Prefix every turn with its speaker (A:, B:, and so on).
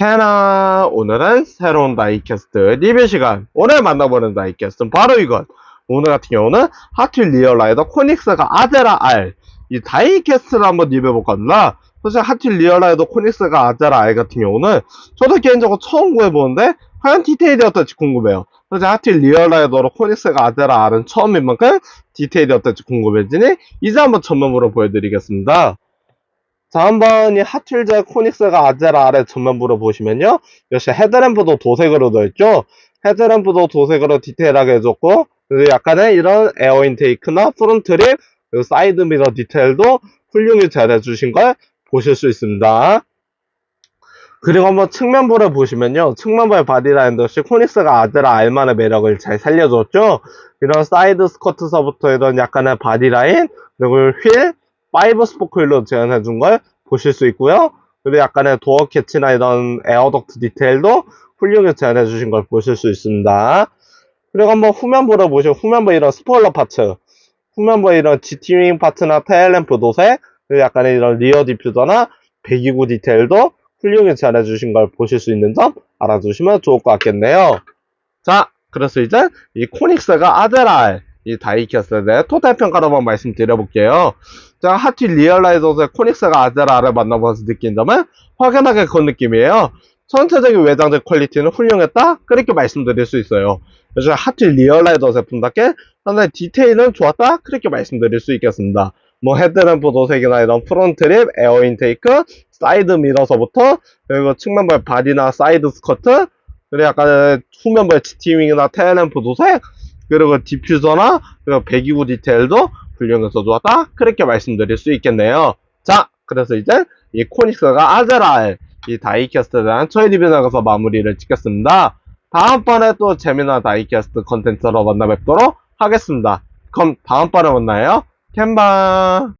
A: 테나 오늘은 새로운 다이캐스트 리뷰 시간. 오늘 만나보는 다이캐스트는 바로 이것. 오늘 같은 경우는 하필 리얼라이더 코닉스가 아제라 R 이 다이캐스트를 한번 리뷰해볼 겁니다 사실 하필 리얼라이더 코닉스가 아제라 R 같은 경우는 저도 개인적으로 처음 구해보는데 과연 디테일이 어떨지 궁금해요. 사실 하필 리얼라이더로 코닉스가 아제라 R은 처음인 만큼 디테일이 어떨지 궁금해지니 이제 한번 전면으로 보여드리겠습니다 자, 한번 이 하툴제 코닉스가 아제라 아래 전면부로 보시면요. 역시 헤드램프도 도색으로 되어있죠. 헤드램프도 도색으로 디테일하게 해줬고, 그리고 약간의 이런 에어 인테이크나 프론트 립, 그리고 사이드 미러 디테일도 훌륭히 잘 해주신 걸 보실 수 있습니다. 그리고 한번 측면부를 보시면요. 측면부의 바디라인도 역시 코닉스가 아제라 알만의 매력을 잘 살려줬죠. 이런 사이드 스커트서부터 이런 약간의 바디라인, 그리고 휠, 파이버 스포클로 재현해준 걸 보실 수 있고요. 그리고 약간의 도어 캐치나 이런 에어덕트 디테일도 훌륭히 재현해주신 걸 보실 수 있습니다. 그리고 한번 후면부를 보시면 후면부 이런 스포일러 파츠, 후면부 이런 GT윙 파츠나 테일램프 도색, 그리고 약간의 이런 리어 디퓨저나 배기구 디테일도 훌륭히 재현해주신 걸 보실 수 있는 점 알아두시면 좋을 것 같겠네요. 자, 그래서 이제 이 코닉스가 아데랄 이 다이캐스트에 대해 토탈 평가로 한번 말씀드려볼게요. 자, 하티 리얼라이저의 코닉스가 아제라를 만나보면서 느낀 점은 확연하게 그런 느낌이에요. 전체적인 외장재 퀄리티는 훌륭했다? 그렇게 말씀드릴 수 있어요. 요즘 하티 리얼라이저 제품답게 상당히 디테일은 좋았다? 그렇게 말씀드릴 수 있겠습니다. 뭐 헤드램프 도색이나 이런 프론트 립, 에어 인테이크, 사이드 미러서부터 그리고 측면부의 바디나 사이드 스커트 그리고 약간 후면부의 GT윙이나 테일램프 도색 그리고 디퓨저나 그리고 배기구 디테일도 훌륭해서 좋았다. 그렇게 말씀드릴 수 있겠네요. 자 그래서 이제 이 코닉스가 아제랄 이 다이캐스트에 대한 저희 리뷰 나가서 마무리를 찍겠습니다. 다음번에 또 재미난 다이캐스트 컨텐츠로 만나 뵙도록 하겠습니다. 그럼 다음번에 만나요. 캔바